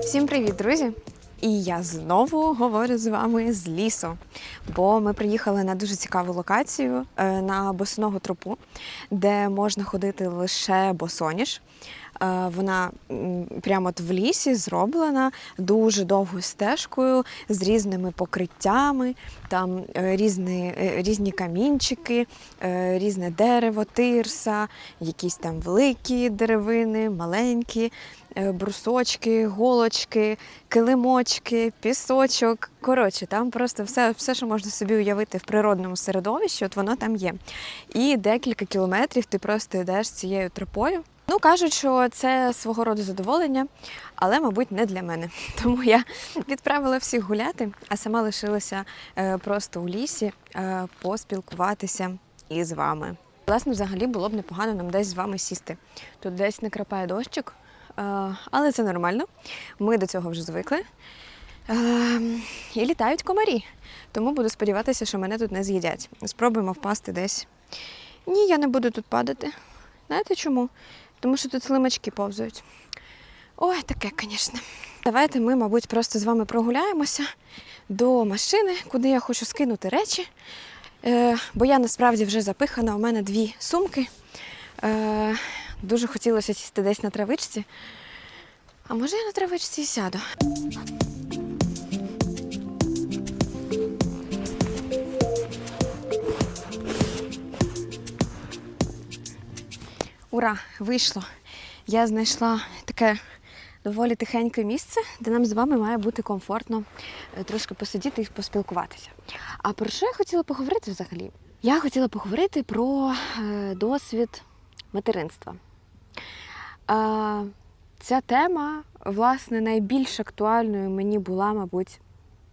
Всім привіт, друзі! І я знову говорю з вами з лісу, бо ми приїхали на дуже цікаву локацію е, на босоного тропу, де можна ходити лише босоніж. Е, Вона прямо от в лісі зроблена дуже довгою стежкою з різними покриттями, там е, різні, е, різні камінчики, різне дерево, тирса, якісь там великі деревини, маленькі брусочки, голочки, килимочки, пісочок. Коротше, там просто все, все, що можна собі уявити в природному середовищі, от воно там є. І декілька кілометрів ти просто йдеш цією тропою. Ну, кажуть, що це свого роду задоволення, але, мабуть, не для мене. Тому я відправила всіх гуляти, а сама лишилася е, просто у лісі е, поспілкуватися із вами. Власне, взагалі було б непогано нам десь з вами сісти. Тут десь не крапає дощик, е, але це нормально. Ми до цього вже звикли. Е, І літають комарі. Тому буду сподіватися, що мене тут не з'їдять. Спробуємо впасти десь. Ні, я не буду тут падати. Знаєте чому? Тому що тут слимачки повзають. Ой, таке, звісно. Давайте ми, мабуть, просто з вами прогуляємося до машини, куди я хочу скинути речі. Е, бо я насправді вже запихана, у мене дві сумки. Е, дуже хотілося сісти десь на травичці. А може я на травичці і сяду? Ура, вийшло. Я знайшла таке доволі тихеньке місце, де нам з вами має бути комфортно е, трошки посидіти і поспілкуватися. А про що я хотіла поговорити взагалі? Я хотіла поговорити про е, досвід материнства. Е, ця тема, власне, найбільш актуальною мені була, мабуть,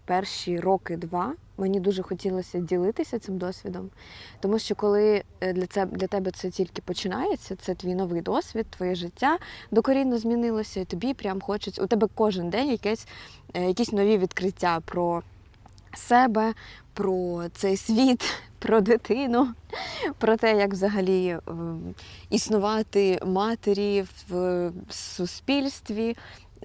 перші роки-два. Мені дуже хотілося ділитися цим досвідом, тому що коли е, для це для тебе це тільки починається, це твій новий досвід, твоє життя докорінно змінилося, і тобі прям хочеться. У тебе кожен день якесь, е, якісь нові відкриття про себе, про цей світ, про дитину, про те, як взагалі е, існувати матері в суспільстві,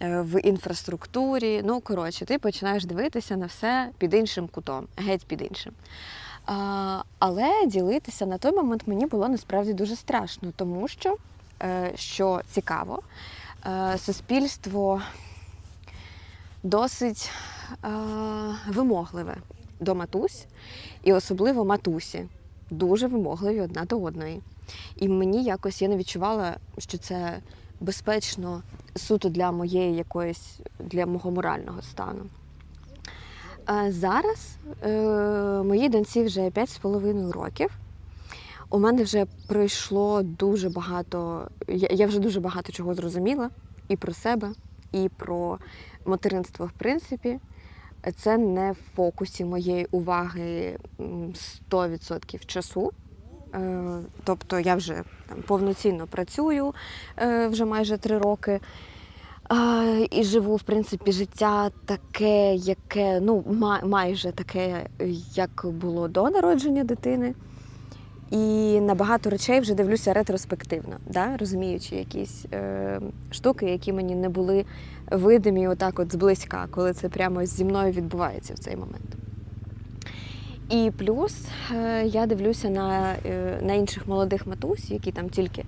в інфраструктурі. Ну, коротше, ти починаєш дивитися на все під іншим кутом, геть під іншим. Але ділитися на той момент мені було насправді дуже страшно, тому що, е, що цікаво, е, суспільство досить е, вимогливе до матусь, і особливо матусі дуже вимогливі одна до одної. І мені якось я не відчувала, що це безпечно суто для моєї якоїсь для мого морального стану. А зараз е, моїй доньці вже 5,5 років. У мене вже пройшло дуже багато, я, я вже дуже багато чого зрозуміла і про себе, і про материнство, в принципі. Це не в фокусі моєї уваги 100% часу. Е, Тобто я вже там, повноцінно працюю е, вже майже три роки. І живу, в принципі, життя таке, яке, ну, майже таке, як було до народження дитини. І на багато речей вже дивлюся ретроспективно, да? розуміючи якісь е, штуки, які мені не були видимі отак от зблизька, коли це прямо зі мною відбувається в цей момент. І плюс е, я дивлюся на, е, на інших молодих матусь, які там тільки,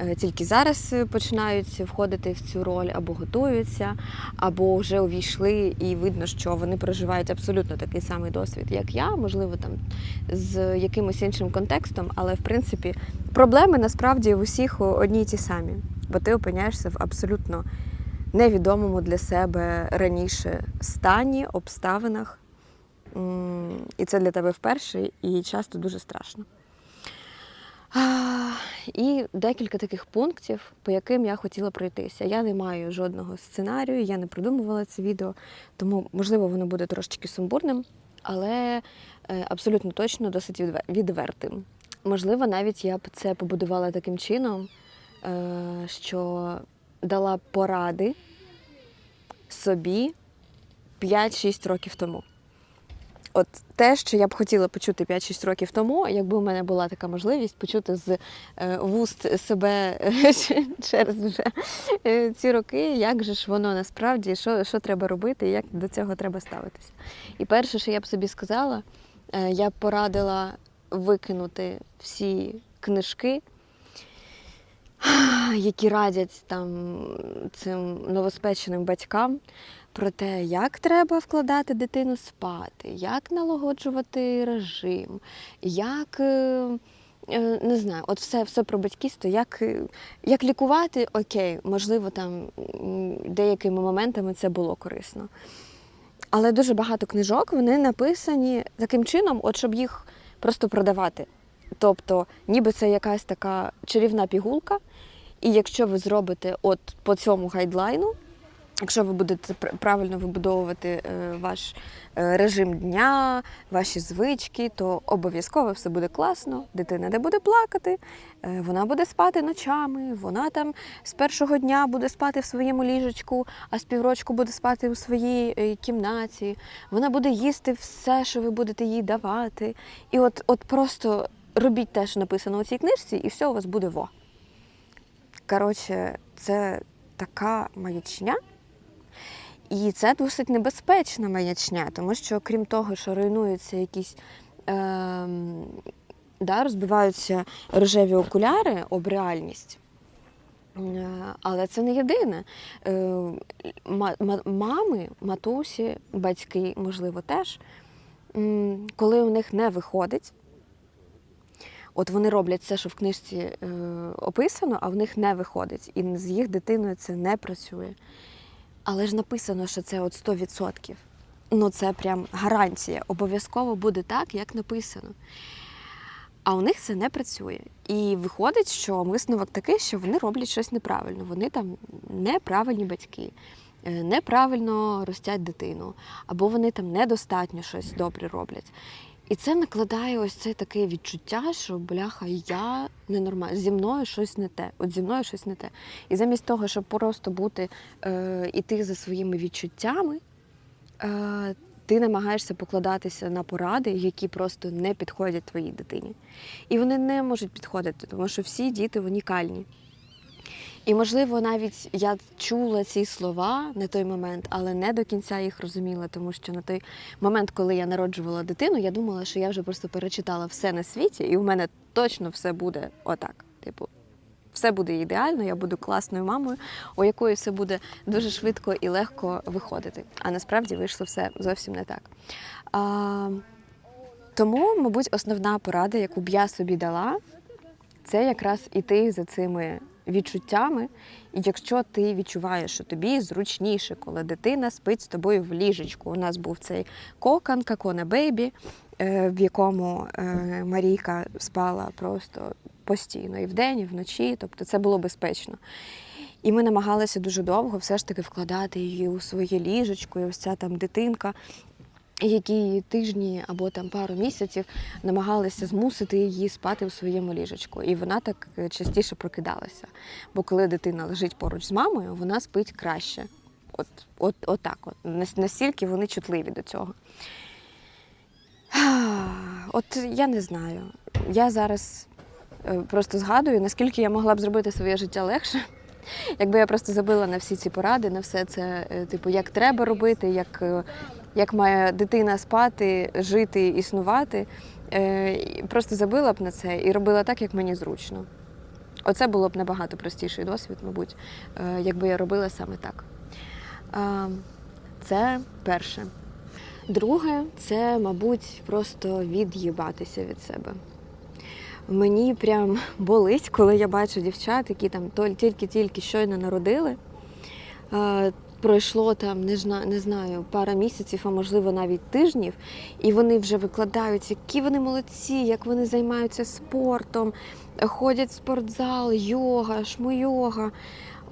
е, тільки зараз починають входити в цю роль, або готуються, або вже увійшли, і видно, що вони проживають абсолютно такий самий досвід, як я, можливо, там з якимось іншим контекстом, але в принципі проблеми насправді в усіх одні й ті самі, бо ти опиняєшся в абсолютно невідомому для себе раніше стані, обставинах. І це для тебе вперше, і часто дуже страшно. І декілька таких пунктів, по яким я хотіла пройтися. Я не маю жодного сценарію, я не продумувала це відео, тому, можливо, воно буде трошечки сумбурним, але е, абсолютно точно досить відвертим. Можливо, навіть я б це побудувала таким чином, е, що дала поради собі 5-6 років тому. От те, що я б хотіла почути 5-6 років тому, якби у мене була така можливість почути з е, вуст себе е, через вже е, ці роки, як же ж воно насправді, що, що треба робити, як до цього треба ставитися. І перше, що я б собі сказала, я б порадила викинути всі книжки, які радять там цим новоспеченим батькам про те, як треба вкладати дитину спати, як налагоджувати режим, як. е, е, Не знаю, от все, все про батьківство, як, е, як лікувати, окей, можливо, там деякими моментами це було корисно. Але дуже багато книжок вони написані таким чином, от щоб їх просто продавати. Тобто, ніби це якась така чарівна пігулка, і якщо ви зробите от по цьому гайдлайну, якщо ви будете правильно вибудовувати е, ваш е, режим дня, ваші звички, то обов'язково все буде класно, дитина не буде плакати, е, вона буде спати ночами, вона там з першого дня буде спати в своєму ліжечку, а з піврочку буде спати у своїй кімнаті. Вона буде їсти все, що ви будете їй давати. І от, от просто робіть те, що написано у цій книжці, і все у вас буде во. Коротше, це така маячня. І це досить небезпечна маячня, тому що крім того, що руйнуються якісь ем, да, розбиваються рожеві окуляри об реальність. Е, Але це не єдине. Е, ма- ма- Мами, матусі, батьки, можливо, теж, коли у них не виходить, от вони роблять все, що в книжці е, описано, а в них не виходить. І з їх дитиною це не працює. Але ж написано, що це от 100%. Ну, це прям гарантія. Обов'язково буде так, як написано. А у них це не працює. І виходить, що висновок такий, що вони роблять щось неправильно. Вони там неправильні батьки, е, неправильно ростять дитину, або вони там недостатньо щось добре роблять. І це накладає ось це таке відчуття, що бляха, я ненормальна, зі мною щось не те. От зі мною щось не те. І замість того, щоб просто бути е, іти за своїми відчуттями, е, ти намагаєшся покладатися на поради, які просто не підходять твоїй дитині. І вони не можуть підходити, тому що всі діти унікальні. І, можливо, навіть я чула ці слова на той момент, але не до кінця їх розуміла, тому що на той момент, коли я народжувала дитину, я думала, що я вже просто перечитала все на світі, і у мене точно все буде отак. Типу, все буде ідеально, я буду класною мамою, у якої все буде дуже швидко і легко виходити. А насправді вийшло все зовсім не так. А, тому, мабуть, основна порада, яку б я собі дала, це якраз іти за цими відчуттями. І якщо ти відчуваєш, що тобі зручніше, коли дитина спить з тобою в ліжечку. У нас був цей кокон, какона бейбі, е, в якому е, Марійка спала просто постійно і вдень, і вночі, тобто це було безпечно. І ми намагалися дуже довго все ж таки вкладати її у своє ліжечко, і ось ця там дитинка, які тижні або там пару місяців намагалися змусити її спати у своєму ліжечку. І вона так е, частіше прокидалася. Бо коли дитина лежить поруч з мамою, вона спить краще. От, от, от так от. Настільки вони чутливі до цього. От я не знаю. Я зараз е, просто згадую, наскільки я могла б зробити своє життя легше. Якби я просто забила на всі ці поради, на все це, е, типу, як треба робити, як, як має дитина спати, жити, існувати. Е, Просто забила б на це і робила так, як мені зручно. Оце було б набагато простіший досвід, мабуть, е, якби я робила саме так. Е, Це перше. Друге, це, мабуть, просто від'їбатися від себе. Мені прям болить, коли я бачу дівчат, які там тільки-тільки щойно народили. Пройшло там, не, зна- не знаю, пара місяців, а можливо навіть тижнів, і вони вже викладають, які вони молодці, як вони займаються спортом, ходять в спортзал, йога, шмойога.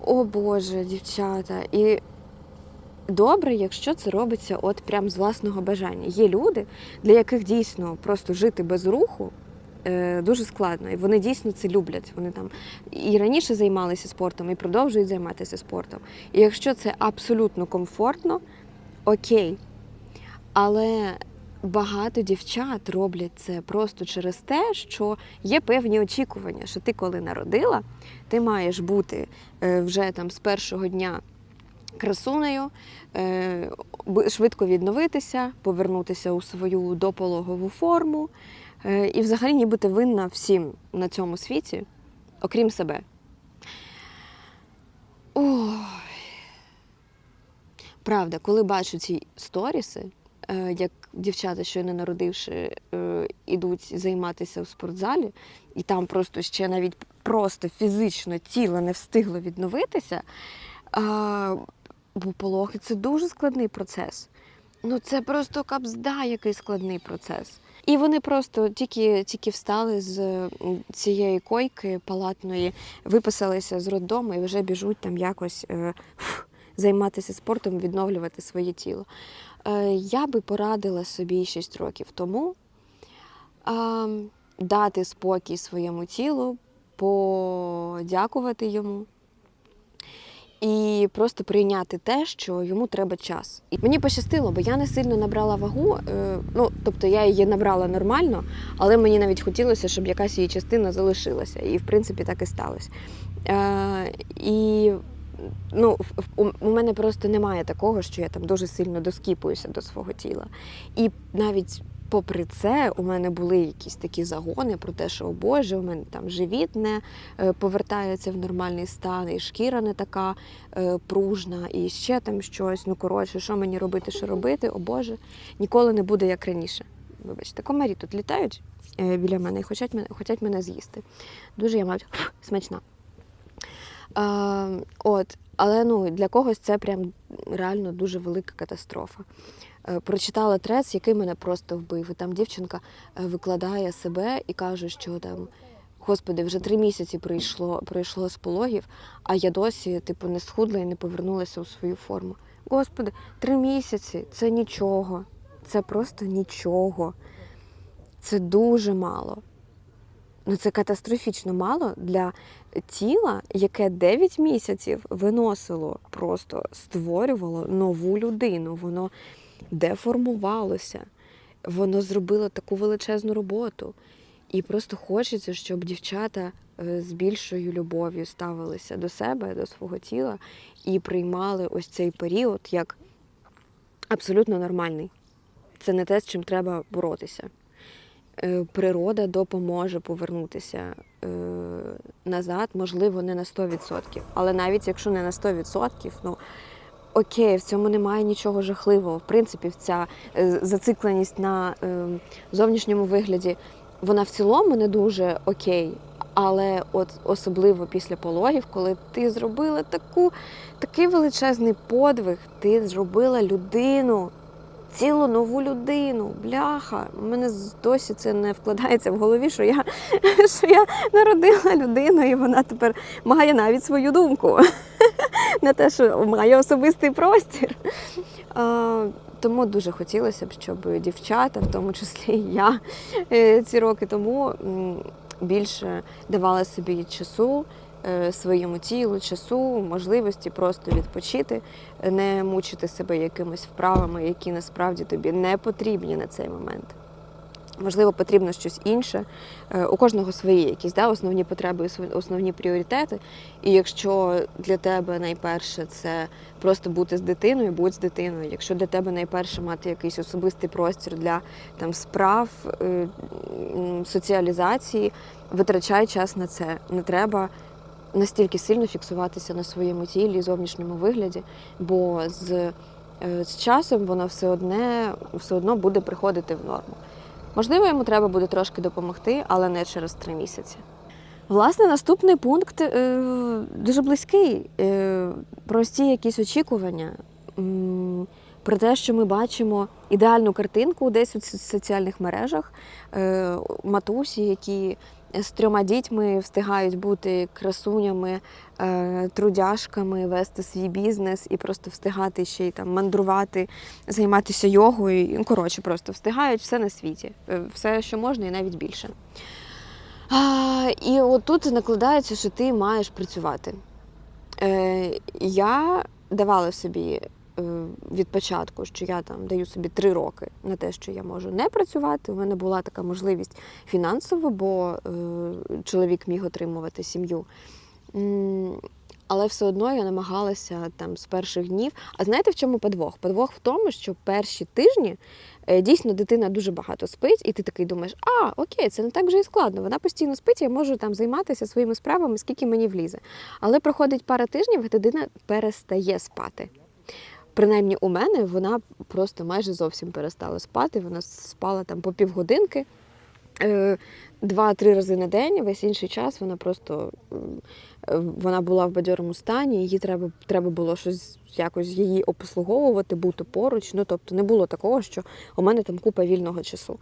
О Боже, дівчата. І добре, якщо це робиться от прям з власного бажання. Є люди, для яких дійсно просто жити без руху дуже складно. І вони дійсно це люблять. Вони там і раніше займалися спортом, і продовжують займатися спортом. І якщо це абсолютно комфортно, окей. Але багато дівчат роблять це просто через те, що є певні очікування, що ти, коли народила, ти маєш бути е, вже там з першого дня красунею, е, швидко відновитися, повернутися у свою допологову форму. е, І взагалі ніби ти винна всім на цьому світі, окрім себе. Ой. Правда, коли бачу ці сторіси, е, як дівчата, щойно народивши, е, ідуть займатися в спортзалі, і там просто ще навіть просто фізично тіло не встигло відновитися. Бо пологи це дуже складний процес. Ну це просто капзда, який складний процес. І вони просто тільки, тільки встали з цієї койки палатної, виписалися з роддому і вже біжуть там якось е, займатися спортом, відновлювати своє тіло. Е, я би порадила собі 6 років тому а, дати спокій своєму тілу, подякувати йому і просто прийняти те, що йому треба час. І мені пощастило, бо я не сильно набрала вагу. е, Ну, тобто я її набрала нормально, але мені навіть хотілося, щоб якась її частина залишилася. І в принципі так і сталося. Е, і ну, у мене просто немає такого, що я там дуже сильно доскіпуюся до свого тіла. І навіть попри це, у мене були якісь такі загони про те, що о Боже, у мене там живіт не е, повертається в нормальний стан, і шкіра не така е, пружна, і ще там щось. Ну коротше, що мені робити, що робити, о Боже, ніколи не буде як раніше. Вибачте, комарі тут літають е, біля мене і хочуть мене, хочуть мене з'їсти. Дуже я мабуть смачна. Е, от, але ну, для когось це прям реально дуже велика катастрофа. Е, Прочитала трец, який мене просто вбив. І там дівчинка е, викладає себе і каже, що там. Господи, вже три місяці пройшло, пройшло з пологів, а я досі, типу, не схудла і не повернулася у свою форму. Господи, три місяці це нічого. Це просто нічого. Це дуже мало. Ну, це катастрофічно мало для тіла, яке 9 місяців виносило, просто створювало нову людину. Воно деформувалося, воно зробило таку величезну роботу. І просто хочеться, щоб дівчата е, з більшою любов'ю ставилися до себе, до свого тіла і приймали ось цей період як абсолютно нормальний. Це не те, з чим треба боротися. Е, Природа допоможе повернутися е, назад, можливо, не на 100%. Але навіть якщо не на 100%, ну окей, в цьому немає нічого жахливого. В принципі, ця е, зацикленість на е, зовнішньому вигляді, вона в цілому не дуже окей. Але от особливо після пологів, коли ти зробила таку, такий величезний подвиг, ти зробила людину, цілу нову людину. Бляха. У мене досі це не вкладається в голові, що я, що я народила людину, і вона тепер має навіть свою думку. Не те, що має особистий простір. Тому дуже хотілося б, щоб дівчата, в тому числі і я, е, ці роки тому більше давали собі часу е, своєму тілу, часу, можливості просто відпочити, не мучити себе якимись вправами, які насправді тобі не потрібні на цей момент. Можливо, потрібно щось інше. Е, У кожного свої якісь да, основні потреби, основні пріоритети. І якщо для тебе найперше це просто бути з дитиною, будь з дитиною. Якщо для тебе найперше мати якийсь особистий простір для там справ, е, соціалізації, витрачай час на це. Не треба настільки сильно фіксуватися на своєму тілі і зовнішньому вигляді, бо з, е, з часом воно все одне все одно буде приходити в норму. Можливо, йому треба буде трошки допомогти, але не через три місяці. Власне, наступний пункт е, дуже близький. Е, прості якісь очікування. Про те, що ми бачимо ідеальну картинку десь у соціальних мережах, е, матусі, які з трьома дітьми встигають бути красунями, е, трудяшками, вести свій бізнес і просто встигати ще й там мандрувати, займатися йогою. Ну, коротше, просто встигають все на світі, Е, все, що можна, і навіть більше. А, і отут накладається, що ти маєш працювати. Е, я давала собі від початку, що я там даю собі три роки на те, що я можу не працювати. У мене була така можливість фінансово, бо е, чоловік міг отримувати сім'ю. Але все одно я намагалася там з перших днів. А знаєте, в чому подвох? Подвох в тому, що перші тижні е, дійсно дитина дуже багато спить, і ти такий думаєш, а окей, це не так вже і складно. Вона постійно спить, я можу там займатися своїми справами, скільки мені влізе. Але проходить пара тижнів, і дитина перестає спати. Принаймні у мене вона просто майже зовсім перестала спати. Вона спала там по півгодинки. Е, Два-три рази на день, весь інший час вона просто е, вона була в бадьорому стані, її треба, треба було щось якось її обслуговувати, бути поруч. Ну тобто не було такого, що у мене там купа вільного часу.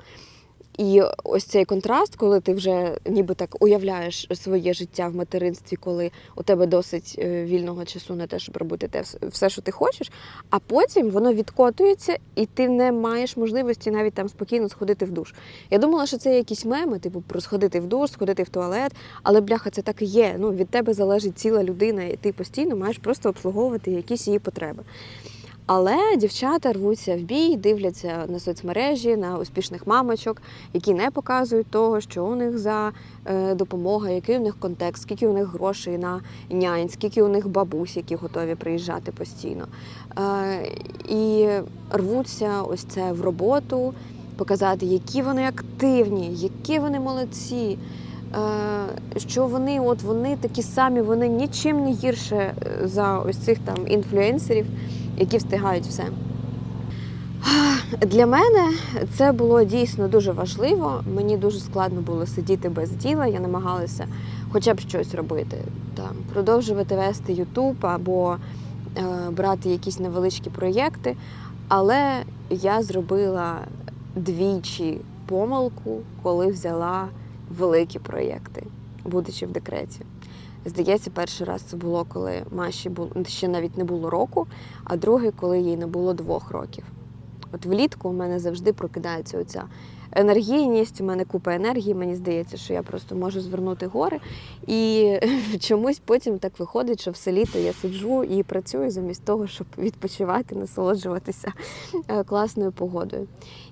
І ось цей контраст, коли ти вже ніби так уявляєш своє життя в материнстві, коли у тебе досить е, вільного часу на те, щоб робити те все, що ти хочеш, а потім воно відкотується, і ти не маєш можливості навіть там спокійно сходити в душ. Я думала, що це якісь меми, типу про сходити в душ, сходити в туалет, але бляха, це так і є. Ну від тебе залежить ціла людина, і ти постійно маєш просто обслуговувати якісь її потреби. Але дівчата рвуться в бій, дивляться на соцмережі, на успішних мамочок, які не показують того, що у них за е, допомога, який у них контекст, скільки у них грошей на нянь, скільки у них бабусь, які готові приїжджати постійно. Е, і рвуться ось це в роботу, показати, які вони активні, які вони молодці. е, Що вони, от вони такі самі, вони нічим не гірше за ось цих там інфлюенсерів, які встигають все. Для мене це було дійсно дуже важливо. Мені дуже складно було сидіти без діла. Я намагалася хоча б щось робити. Там, продовжувати вести Ютуб або е, брати якісь невеличкі проєкти. Але я зробила двічі помилку, коли взяла великі проєкти, будучи в декреті. Здається, перший раз це було, коли Маші було ще навіть не було року, а другий, коли їй не було двох років. От влітку у мене завжди прокидається оця енергійність, у мене купа енергії. Мені здається, що я просто можу звернути гори. І чомусь потім так виходить, що все літо я сиджу і працюю замість того, щоб відпочивати, насолоджуватися е, класною погодою.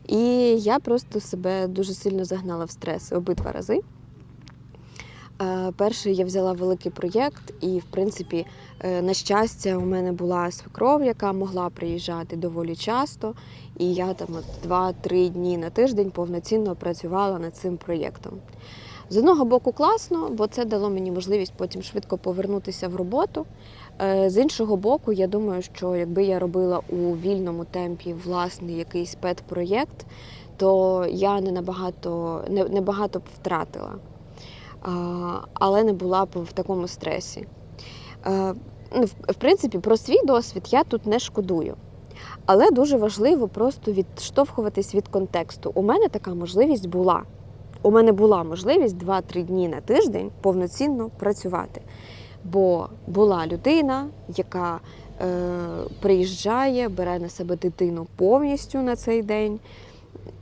І я просто себе дуже сильно загнала в стрес обидва рази. Е, Перший я взяла великий проєкт, і, в принципі, е, на щастя, у мене була свекров, яка могла приїжджати доволі часто. І я там от 2-3 дні на тиждень повноцінно працювала над цим проєктом. З одного боку, класно, бо це дало мені можливість потім швидко повернутися в роботу. Е, З іншого боку, я думаю, що якби я робила у вільному темпі власний якийсь пет-проєкт, то я не набагато не, не багато б втратила але не була б в такому стресі. Е, ну, В принципі, про свій досвід я тут не шкодую. Але дуже важливо просто відштовхуватись від контексту. У мене така можливість була. У мене була можливість 2-3 дні на тиждень повноцінно працювати. Бо була людина, яка е, приїжджає, бере на себе дитину повністю на цей день.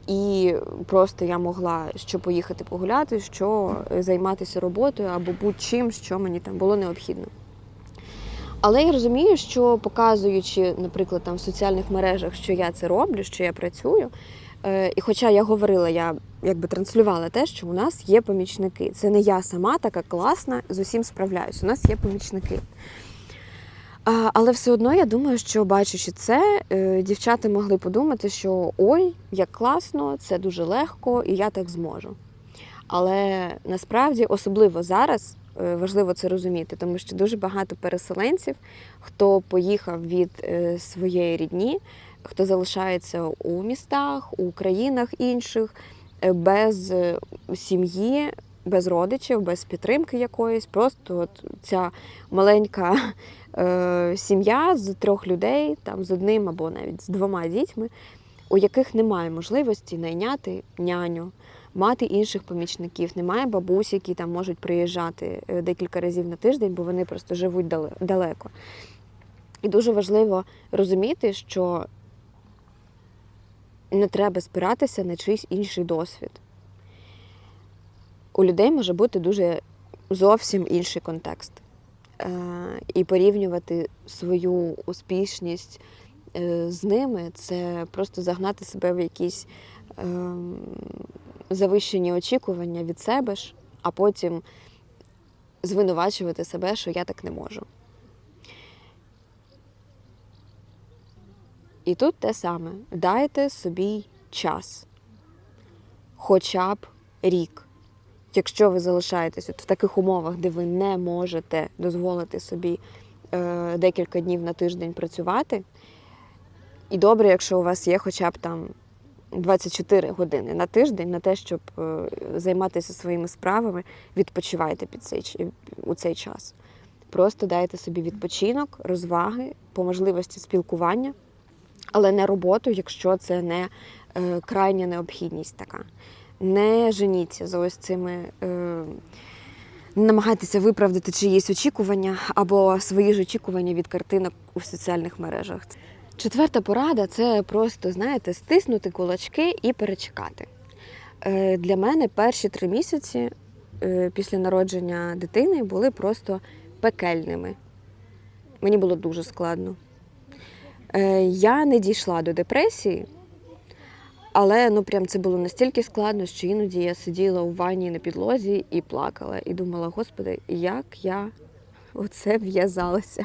І просто я могла що поїхати погуляти, що займатися роботою або будь-чим, що мені там було необхідно. Але я розумію, що показуючи, наприклад, там в соціальних мережах, що я це роблю, що я працюю. е, І хоча я говорила, я якби транслювала те, що у нас є помічники. Це не я сама така класна, з усім справляюсь. У нас є помічники. Але все одно я думаю, що бачачи це, е, дівчата могли подумати, що ой, як класно, це дуже легко, і я так зможу. Але насправді, особливо зараз, е, важливо це розуміти, тому що дуже багато переселенців, хто поїхав від е, своєї рідні, хто залишається у містах, у країнах інших, без сім'ї, без родичів, без підтримки якоїсь. Просто от ця маленька е, сім'я з трьох людей, там з одним або навіть з двома дітьми, у яких немає можливості найняти няню, мати інших помічників, немає бабусь, які там можуть приїжджати е, декілька разів на тиждень, бо вони просто живуть далеко. І дуже важливо розуміти, що не треба спиратися на чийсь інший досвід. У людей може бути дуже зовсім інший контекст. Е, І порівнювати свою успішність е, з ними це просто загнати себе в якісь ем, завищені очікування від себе ж, а потім звинувачувати себе, що я так не можу. І тут те саме: дайте собі час, хоча б рік. Якщо ви залишаєтесь от в таких умовах, де ви не можете дозволити собі е, декілька днів на тиждень працювати, і добре, якщо у вас є хоча б там 24 години на тиждень на те, щоб е, займатися своїми справами, відпочивайте під цей, у цей час. Просто дайте собі відпочинок, розваги, по можливості спілкування, але не роботу, якщо це не е, крайня необхідність така. Не женіться за ось цими. Е, намагайтеся виправдати чиїсь очікування або свої ж очікування від картинок у соціальних мережах. Четверта порада це просто, знаєте, стиснути кулачки і перечекати. Е, Для мене перші три місяці е, після народження дитини були просто пекельними. Мені було дуже складно. Е, Я не дійшла до депресії, але ну прям це було настільки складно, що іноді я сиділа у ванні на підлозі і плакала, і думала, господи, як я оце в'язалася.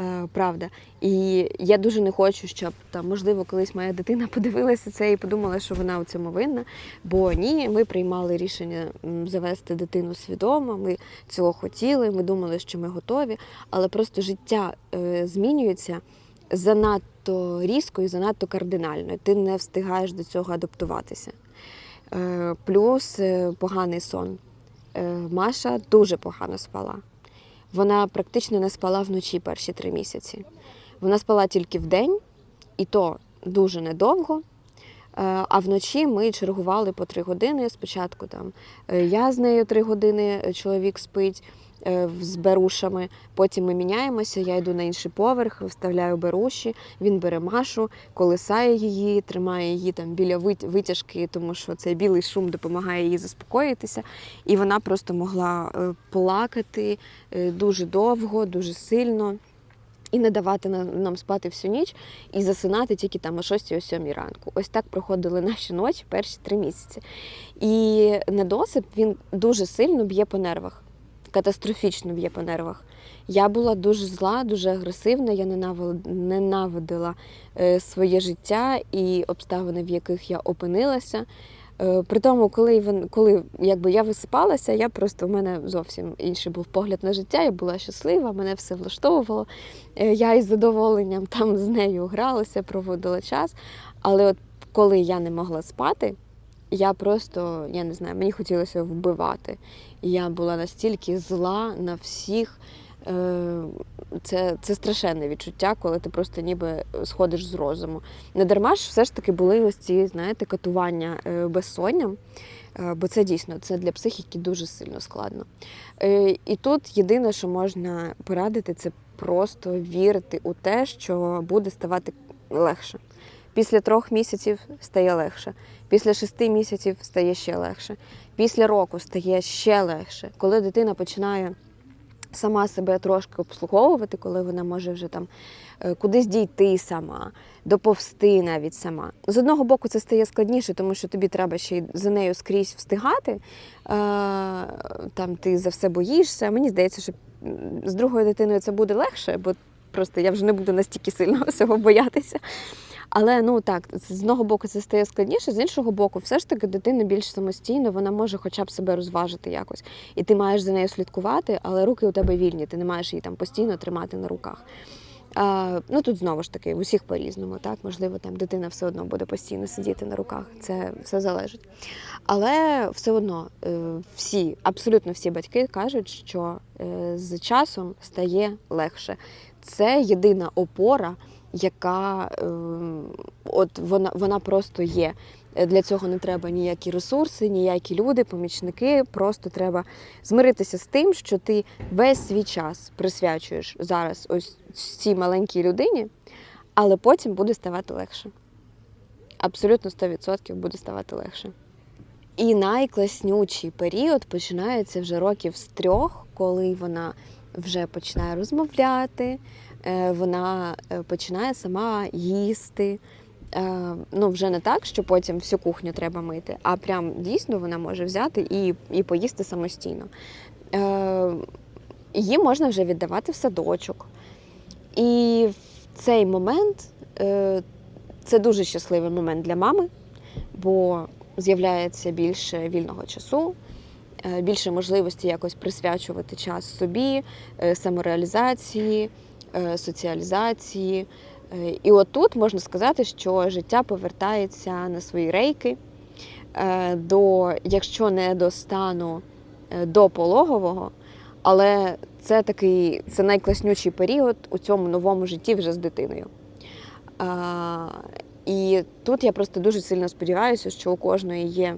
Е, Правда. І я дуже не хочу, щоб там, можливо, колись моя дитина подивилася це і подумала, що вона у цьому винна. Бо ні, ми приймали рішення завести дитину свідомо. Ми цього хотіли, ми думали, що ми готові, але просто життя е, змінюється занадто різко і занадто кардинально. Ти не встигаєш до цього адаптуватися. Е, Плюс е, поганий сон. Е, Маша дуже погано спала. Вона практично не спала вночі перші три місяці. Вона спала тільки вдень, і то дуже недовго. А вночі ми чергували по три години. Спочатку там я з нею три години, чоловік спить з берушами. Потім ми міняємося. Я йду на інший поверх, вставляю беруші. Він бере Машу, колисає її, тримає її там біля витяжки, тому що цей білий шум допомагає їй заспокоїтися. І вона просто могла е, плакати е, дуже довго, дуже сильно. І не давати нам спати всю ніч і засинати тільки там о 6 о 7 ранку. Ось так проходили наші ночі перші три місяці. І недосип він дуже сильно б'є по нервах, катастрофічно б'є по нервах. Я була дуже зла, дуже агресивна, я ненавидила, е, своє життя і обставини, в яких я опинилася. Е, При тому, коли, коли якби я висипалася, я просто у мене зовсім інший був погляд на життя. Я була щаслива, мене все влаштовувало. Е, Я із задоволенням там з нею гралася, проводила час. Але от коли я не могла спати, я просто, я не знаю, мені хотілося вбивати. Я була настільки зла на всіх. Е, Це, це страшенне відчуття, коли ти просто ніби сходиш з розуму. Не дарма ж все ж таки були ось ці, знаєте, катування е, безсонням, е, бо це дійсно це для психіки дуже сильно складно. І тут єдине, що можна порадити, це просто вірити у те, що буде ставати легше. Після трьох місяців стає легше, після шести місяців стає ще легше, після року стає ще легше. Коли дитина починає сама себе трошки обслуговувати, коли вона може вже там е, кудись дійти сама, доповсти навіть сама. З одного боку, це стає складніше, тому що тобі треба ще й за нею скрізь встигати. Е, Там ти за все боїшся. Мені здається, що з другою дитиною це буде легше, бо просто я вже не буду настільки сильно всього боятися. Але ну так, з одного боку це стає складніше, з іншого боку, все ж таки дитина більш самостійно, вона може хоча б себе розважити якось. І ти маєш за нею слідкувати, але руки у тебе вільні, ти не маєш її там постійно тримати на руках. А, ну тут знову ж таки, усіх по-різному, так можливо, там дитина все одно буде постійно сидіти на руках. Це все залежить. Але все одно е, всі, абсолютно всі батьки кажуть, що е, з часом стає легше. Це єдина опора, яка е, от вона, вона просто є. Для цього не треба ніякі ресурси, ніякі люди, помічники. Просто треба змиритися з тим, що ти весь свій час присвячуєш зараз ось цій маленькій людині, але потім буде ставати легше. Абсолютно 100% буде ставати легше. І найкласнючий період починається вже років з трьох, коли вона вже починає розмовляти, вона е, починає сама їсти. Е, Ну, вже не так, що потім всю кухню треба мити, а прям дійсно вона може взяти і, і поїсти самостійно. Е, Її можна вже віддавати в садочок. І в цей момент е, це дуже щасливий момент для мами, бо з'являється більше вільного часу, е, більше можливості якось присвячувати час собі, е, самореалізації, е, соціалізації. Е, І от тут можна сказати, що життя повертається на свої рейки, е, до, якщо не до стану е, до пологового, але це такий це найкласнючий період у цьому новому житті вже з дитиною. І тут я просто дуже сильно сподіваюся, що у кожної є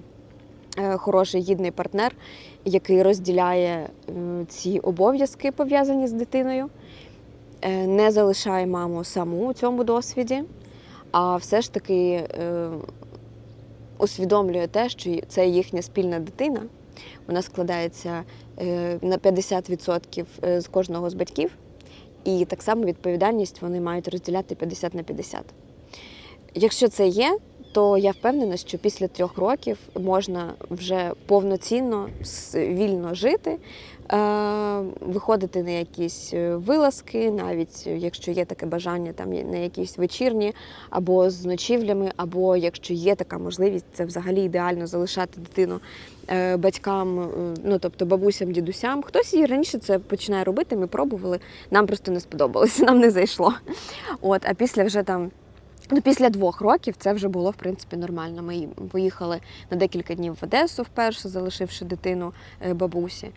е, хороший гідний партнер, який розділяє е, ці обов'язки, пов'язані з дитиною, е, не залишає маму саму у цьому досвіді, а все ж таки е, усвідомлює те, що це їхня спільна дитина. Вона складається е, на 50% е, з кожного з батьків, і так само відповідальність вони мають розділяти 50 на 50. Якщо це є, то я впевнена, що після трьох років можна вже повноцінно вільно жити, е, виходити на якісь е, вилазки, навіть якщо є таке бажання, там на якісь вечірні, або з ночівлями, або якщо є така можливість, це взагалі ідеально залишати дитину е, батькам, е, ну тобто бабусям, дідусям. Хтось і раніше це починає робити. Ми пробували. Нам просто не сподобалося, нам не зайшло. От, а після вже там. Ну, після двох років це вже було в принципі нормально. Ми поїхали на декілька днів в Одесу вперше, залишивши дитину е, бабусі.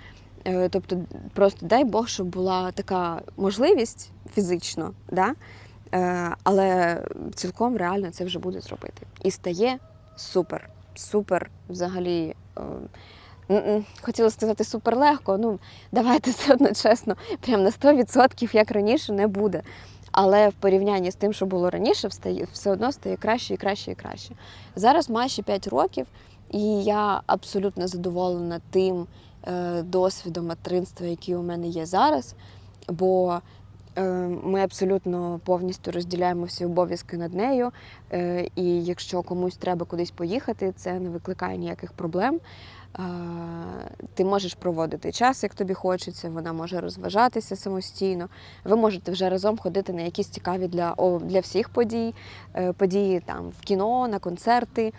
Е, Тобто, просто дай Бог, щоб була така можливість фізично, да? Е, але цілком реально це вже буде зробити. І стає супер, супер взагалі. Хотіла сказати супер легко. Ну, давайте все одно чесно, прям на 100% як раніше не буде. Але в порівнянні з тим, що було раніше, встає, все одно стає краще і краще і краще. Зараз Маші 5 років, і я абсолютно задоволена тим е, досвідом материнства, який у мене є зараз. Бо е, ми абсолютно повністю розділяємо всі обов'язки над нею. Е, і якщо комусь треба кудись поїхати, це не викликає ніяких проблем. Ти можеш проводити час, як тобі хочеться, вона може розважатися самостійно. Ви можете вже разом ходити на якісь цікаві для, для всіх подій, е, події там в кіно, на концерти.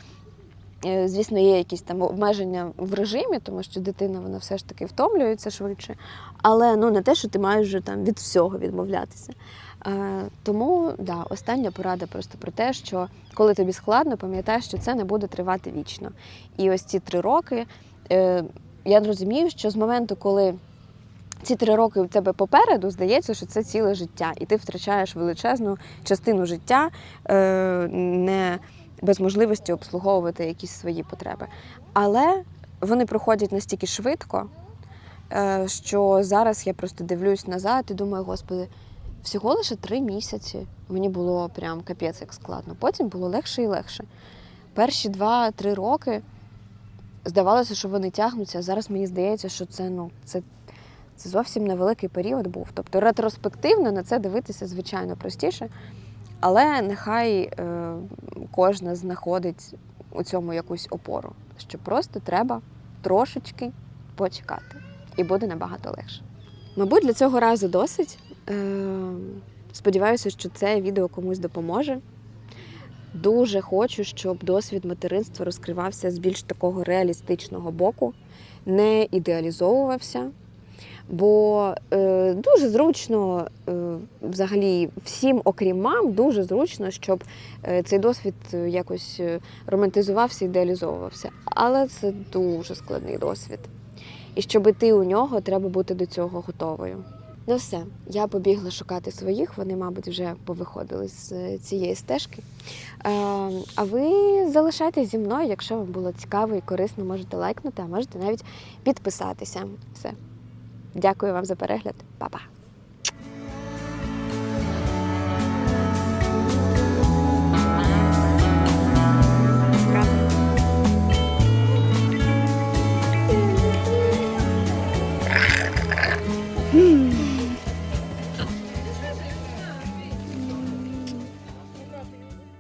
Е, Звісно, є якісь там обмеження в режимі, тому що дитина вона все ж таки втомлюється швидше. Але ну не те, що ти маєш вже там від всього відмовлятися. Е, тому да, остання порада просто про те, що коли тобі складно, пам'ятай, що це не буде тривати вічно. І ось ці три роки е, я розумію, що з моменту, коли ці три роки в тебе попереду, здається, що це ціле життя, і ти втрачаєш величезну частину життя, е, не без можливості обслуговувати якісь свої потреби. Але вони проходять настільки швидко, що зараз я просто дивлюсь назад і думаю, господи, всього лише три місяці. Мені було прям капець як складно. Потім було легше і легше. Перші два-три роки здавалося, що вони тягнуться, а зараз мені здається, що це ну це, це зовсім невеликий період був. Тобто ретроспективно на це дивитися, звичайно, простіше. Але нехай е, кожна знаходить у цьому якусь опору, що просто треба трошечки почекати, і буде набагато легше. Мабуть, для цього разу досить. Е, сподіваюся, що це відео комусь допоможе. Дуже хочу, щоб досвід материнства розкривався з більш такого реалістичного боку, не ідеалізовувався. Бо е, дуже зручно, е, взагалі, всім, окрім мам, дуже зручно, щоб е, цей досвід е, якось е, романтизувався, ідеалізовувався. Але це дуже складний досвід. І щоб іти у нього, треба бути до цього готовою. Ну все, я побігла шукати своїх, вони, мабуть, вже повиходили з е, цієї стежки. Е, А ви залишайтесь зі мною, якщо вам було цікаво і корисно, можете лайкнути, а можете навіть підписатися. Все. Дякую вам за перегляд. Па-па!